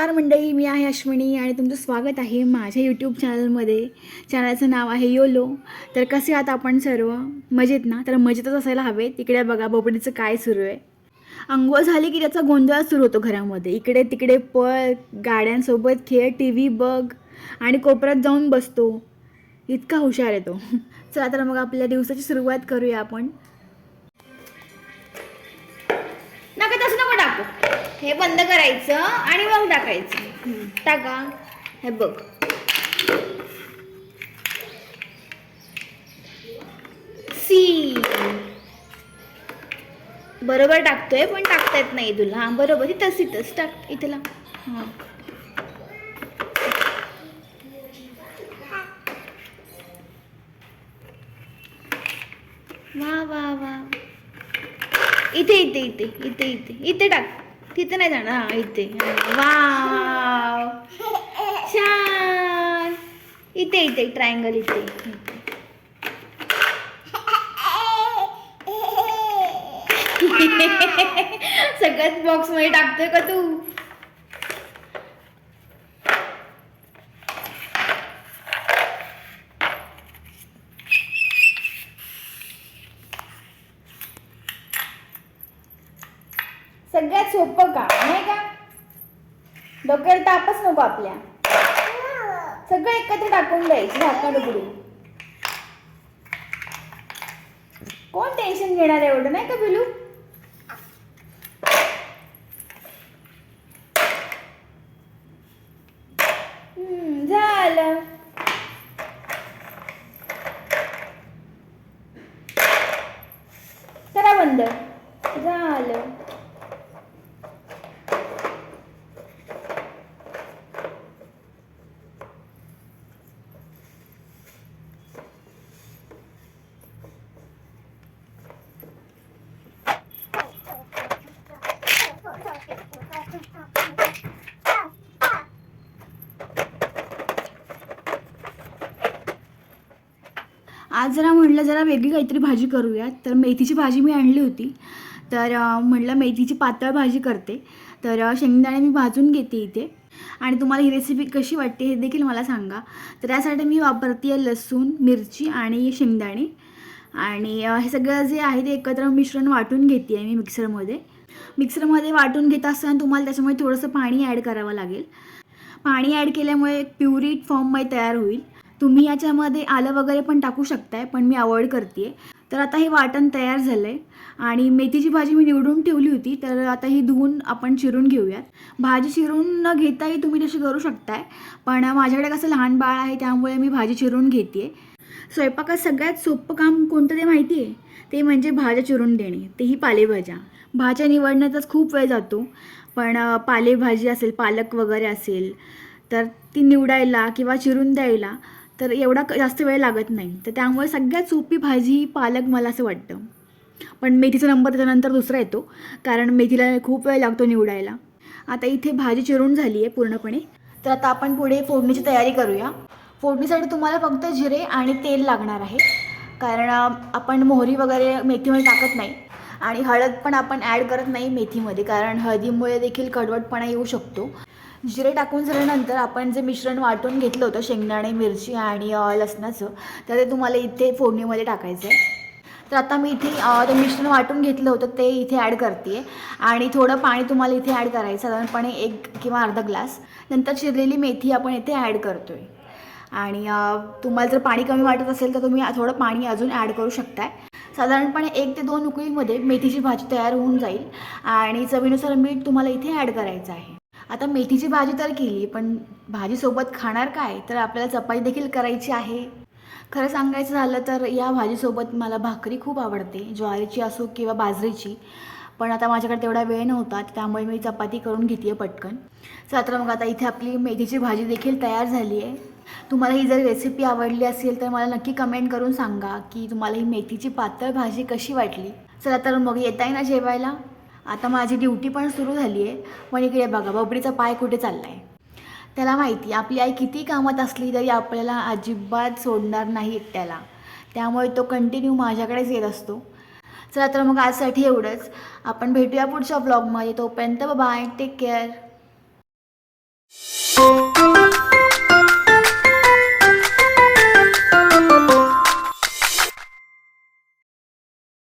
नमस्कार मंडळी मी आहे अश्विनी आणि तुमचं स्वागत आहे माझ्या यूट्यूब चॅनलमध्ये चॅनलचं नाव आहे योलो तर कसे आहात आपण सर्व? मजेत ना? तर मजेतच असायला हवे तिकडे बघा बोबडीचं काय सुरू आहे. अंघोळ झाली की त्याचा गोंधळ सुरू होतो घरामध्ये. इकडे तिकडे पळ गाड्यांसोबत खेळ टी व्ही बघ आणि कोपऱ्यात जाऊन बसतो. इतका हुशार आहे तो. चला तर मग आपल्या दिवसाची सुरुवात करूया आपण. हे बंद करायचं आणि मग टाकायचं. टाका. हे बघ. सी बरोबर टाकतोय पण टाकता येत नाही तुला. हां बरोबर. इथंच इथंच टाक. इथला हां. वा वा वा. इथे इथे इथे इथे इथे. इथे टाक. तिथे नाही जाणार. हा इथे. वा छान. इथे इथे ट्रायंगल इथे. इथे. सगळ्यात बॉक्समध्ये टाकतोय का तू? सगळ्यात सोपं का नाही का? डोक्याला तापच नको आपल्या. सगळं एकत्र टाकून द्यायचं झाकण उघडून कोण टेन्शन घेणार एवढं नाही का बिलू? हम्म, झालं. करा बंद झालं आज जरा म्हटलं जरा वेगळी काहीतरी भाजी करूयात तर मेथीची भाजी मी आणली होती. तर म्हटलं मेथीची पातळ भाजी करते. तर शेंगदाणे मी भाजून घेते इथे. आणि तुम्हाला ही रेसिपी कशी वाटते हे देखील मला सांगा. तर त्यासाठी मी वापरते आहे लसूण मिरची आणि शेंगदाणे. आणि हे सगळं जे आहे ते एकत्र मिश्रण वाटून घेते आहे मी मिक्सरमध्ये. मिक्सरमध्ये वाटून घेत असताना तुम्हाला त्याच्यामुळे थोडंसं पाणी ॲड करावं लागेल. पाणी ॲड केल्यामुळे प्युरी फॉर्ममध्ये तयार होईल. तुम्ही याच्यामध्ये आलं वगैरे पण टाकू शकताय पण मी अवॉइड करते तर आता हे वाटण तयार झालं आहे आणि मेथीची भाजी मी निवडून ठेवली होती तर आता ही धुवून आपण चिरून घेऊयात. भाजी चिरून न घेताही तुम्ही तशी करू शकताय पण माझ्याकडे कसं लहान बाळ आहे त्यामुळे मी भाजी चिरून घेते स्वयंपाकात सगळ्यात सोपं काम कोणतं ते माहिती आहे ते म्हणजे भाज्या चिरून देणे तेही पालेभाज्या. भाज्या निवडण्याचाच खूप वेळ जातो पण पालेभाजी असेल पालक वगैरे असेल तर ती निवडायला किंवा चिरून द्यायला तर एवढा जास्त वेळ लागत नाही. तर त्यामुळे सगळ्यात सोपी भाजी ही पालक मला असं वाटतं. पण मेथीचा नंबर त्याच्यानंतर दुसरा येतो कारण मेथीला खूप वेळ लागतो निवडायला. आता इथे भाजी चिरून झाली आहे पूर्णपणे. तर आता आपण पुढे फोडणीची तयारी करूया. फोडणीसाठी तुम्हाला फक्त जिरे आणि तेल लागणार आहे. कारण आपण मोहरी वगैरे मेथीमध्ये टाकत नाही. आणि हळद पण आपण ॲड करत नाही मेथीमध्ये कारण हळदीमुळे देखील कडवटपणा येऊ शकतो. जिरे टाकून झाल्यानंतर आपण जे मिश्रण वाटून घेतलं होतं शेंगदाणे मिरची आणि लसणाचं तर ते तुम्हाला इथे फोडणीमध्ये टाकायचं आहे. तर आता मी इथे ते मिश्रण वाटून घेतलं होतं ते इथे ॲड करते आणि थोडं पाणी तुम्हाला इथे ॲड करायचं साधारणपणे एक किंवा अर्धा ग्लास. नंतर चिरलेली मेथी आपण इथे ॲड करतो आहे आणि तुम्हाला जर पाणी कमी वाटत असेल तर तुम्ही थोडं पाणी अजून ॲड करू शकताय. साधारणपणे एक ते दोन उकळीमध्ये मेथीची भाजी तयार होऊन जाईल. आणि चवीनुसार मीठ तुम्हाला इथे ॲड करायचं आहे. आता मेथीची भाजी तर केली पण भाजीसोबत खाणार काय? तर आपल्याला चपाती देखील करायची आहे. खरं सांगायचं झालं तर या भाजीसोबत मला भाकरी खूप आवडते ज्वारीची असो किंवा बाजरीची. पण आता माझ्याकडे तेवढा वेळ नव्हता त्यामुळे मी चपाती करून घेते आहे पटकन. चला तर मग आता इथे आपली मेथीची भाजी देखील तयार झाली आहे. तुम्हाला ही जर रेसिपी आवडली असेल तर मला नक्की कमेंट करून सांगा की तुम्हाला ही मेथीची पातळ भाजी कशी वाटली. चला तर मग येत आहे ना जेवायला? आता माझी ड्युटी पण सुरू झाली आहे. पण इकडे बघा बबडीचा पाय कुठे चालला आहे त्याला माहिती आपली आई किती कामात असली तरी आपल्याला अजिबात सोडणार नाही एकट्याला. त्यामुळे तो कंटिन्यू माझ्याकडेच येत असतो. चला तर मग आजसाठी एवढंच. आपण भेटूया पुढच्या ब्लॉगमध्ये तोपर्यंत बाय टेक केअर